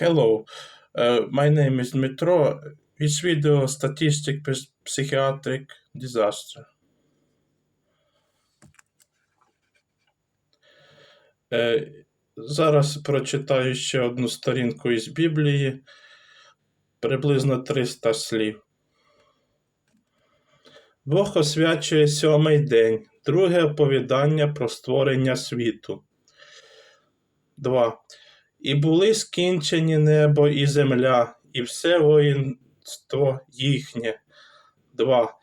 Hello, uh, my name is Dmitro. This video statistic psychiatric disaster. Е, зараз прочитаю ще одну сторінку із Біблії, приблизно 300 слів. Бог освячує сьомий день, друге оповідання про створення світу. 2. І були скінчені небо і земля, і все воїнство їхнє. 2.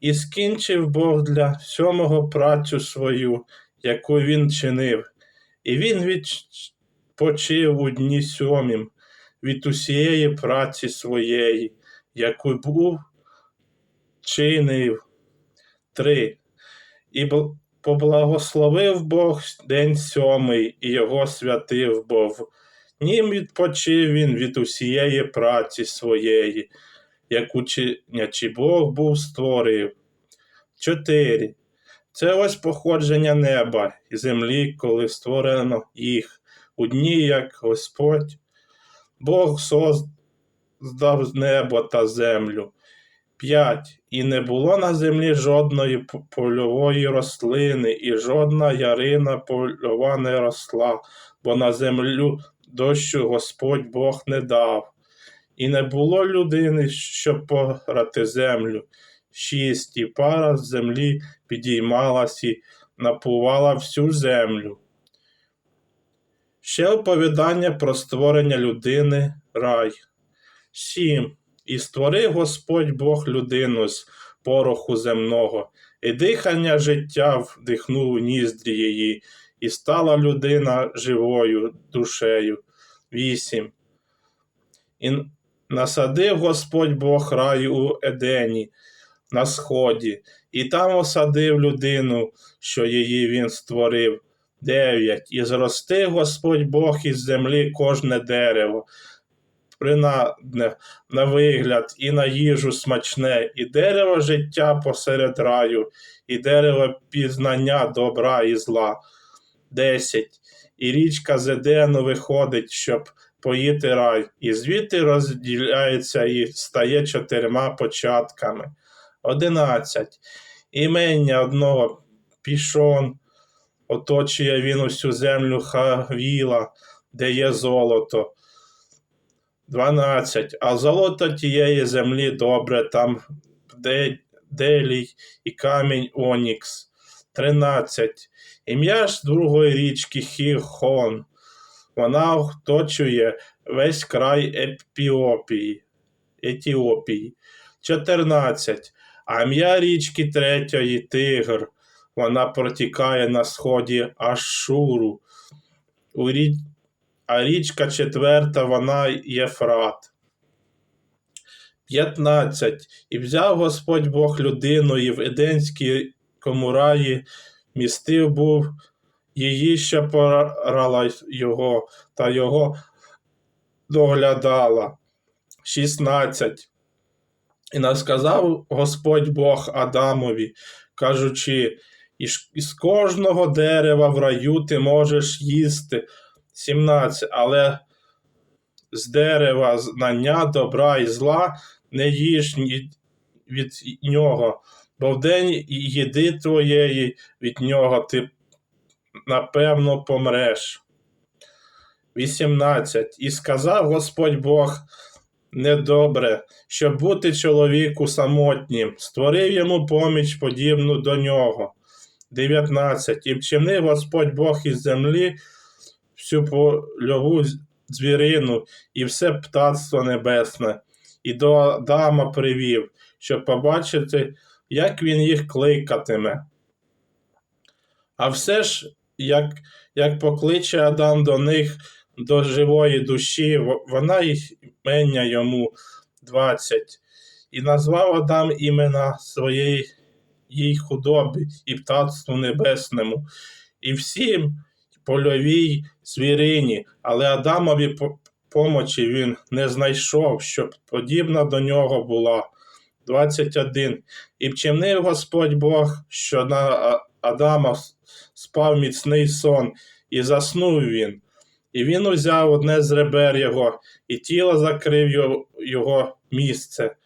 І скінчив Бог для сьомого працю свою, яку він чинив, і він відпочив у дні сьомім від усієї праці своєї, яку був чинив. 3. І поблагословив Бог день сьомий, і його святив Бог. Нім відпочив він від усієї праці своєї, яку чинячи Бог був створив. 4. Це ось походження неба і землі, коли створено їх, у дні, як Господь, Бог создав небо та землю. 5. І не було на землі жодної польової рослини, і жодна ярина польова не росла, бо на землю дощу Господь Бог не дав. І не було людини, щоб порати землю. 6. І пара з землі підіймалась і напувала всю землю. Ще оповідання про створення людини рай. 7. І створив Господь Бог людину з пороху земного, і дихання життя вдихнув ніздрі її, і стала людина живою душею. 8. І насадив Господь Бог рай у Едені на сході, і там осадив людину, що її він створив. 9. І зростив Господь Бог із землі кожне дерево, принадне на вигляд і на їжу смачне, і дерево життя посеред раю, і дерево пізнання добра і зла. 10. І річка з Едену виходить, щоб поїти рай, і звідти розділяється і стає чотирма початками. 11. Імення одного пішон, оточує він усю землю Хавіла, де є золото. 12. А золото тієї землі добре, там де, делій і камінь Онікс. 13. Ім'я ж другої річки Хіхон. Вона оточує весь край Епіопії. Етіопії. 14. А ім'я річки третьої Тигр. Вона протікає на сході Ашуру. У рі... А річка четверта, вона Єфрат. 15. І взяв Господь Бог людину, і в Еденському раї містив був її, що порала його, та його доглядала. 16. І насказав Господь Бог Адамові, кажучи, «Із- із кожного дерева в раю ти можеш їсти. 17. Але з дерева знання добра і зла не їж від нього, бо в день їди твоєї від нього ти напевно помреш. 18. І сказав Господь Бог недобре, щоб бути чоловіку самотнім, створив йому поміч подібну до нього. 19. І вчинив Господь Бог із землі всю польову звірину і все птацтво небесне, і до Адама привів, щоб побачити, як він їх кликатиме. А все ж, як, як покличе Адам до них до живої душі, вона й імення йому 20. І назвав Адам імена своєї їй худобі і птацтву небесному, і всім польовій звірині, але Адамові помочі він не знайшов, щоб подібна до нього була. 21. І вчинив Господь Бог, що на Адама спав міцний сон, і заснув він. І він узяв одне з ребер його, і тіло закрив його, місце.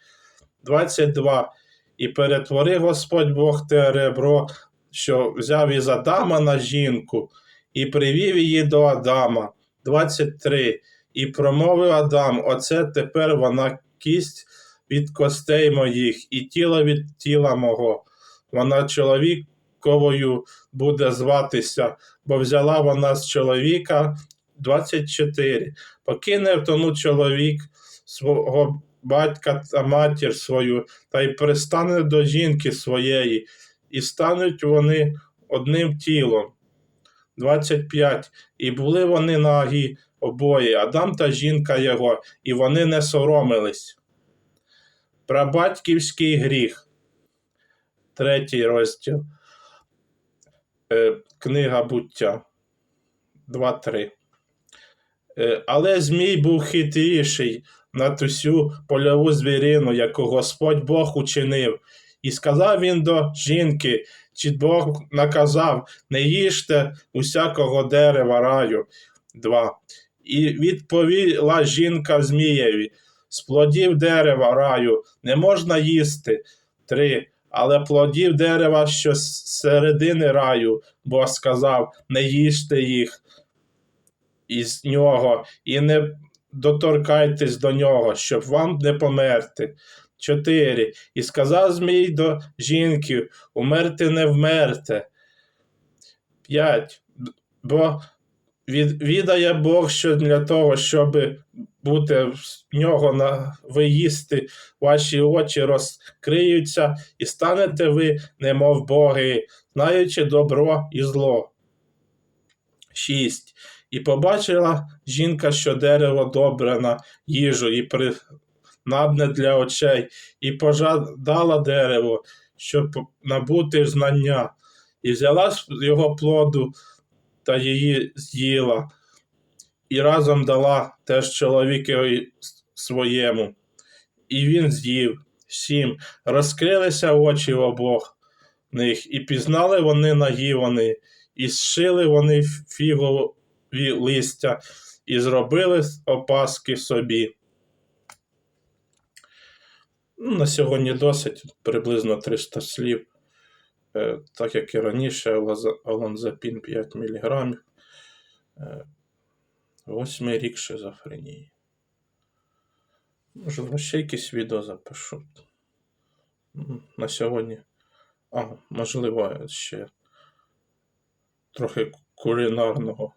22. І перетворив Господь Бог те ребро, що взяв із Адама на жінку, і привів її до Адама. 23. І промовив Адам: Оце тепер вона кість від костей моїх, і тіло від тіла мого. Вона чоловіковою буде зватися, бо взяла вона з чоловіка 24. Покине тому чоловік свого батька та матір свою, та й пристане до жінки своєї, і стануть вони одним тілом. 25. І були вони нагі обоє, Адам та жінка його, і вони не соромились. Прабатьківський гріх. Третій розділ. Е, Книга буття. 2-3. Е, Але Змій був хитріший над усю польову звірину, яку Господь Бог учинив. І сказав він до жінки, чи Бог наказав, не їжте усякого дерева раю. 2. І відповіла жінка Змієві, з плодів дерева раю не можна їсти. 3. Але плодів дерева, що з середини раю, Бог сказав, не їжте їх із нього, і не доторкайтесь до нього, щоб вам не померти. 4. І сказав Змій до жінки: умерти не вмерте. 5. Бо від, відає Бог, що для того, щоб бути в нього на ви їсти, ваші очі розкриються, і станете ви, немов боги, знаючи добро і зло. 6. І побачила жінка, що дерево добре на їжу і принадне для очей, і пожадала дерево, щоб набути знання, і взяла з його плоду та її з'їла, і разом дала теж чоловікові своєму. І він з'їв. Сім. Розкрилися очі в обох них, і пізнали вони нагі вони, і зшили вони фігові листя, і зробили опаски собі. Ну, На сьогодні досить приблизно 300 слів. Е, Так як і раніше, аланзапін 5 мг. Восьмий рік шизофренії. Можливо, ще якесь відео запишу. На сьогодні. А, можливо, ще трохи кулінарного.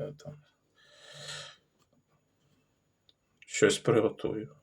Е. Щось приготую.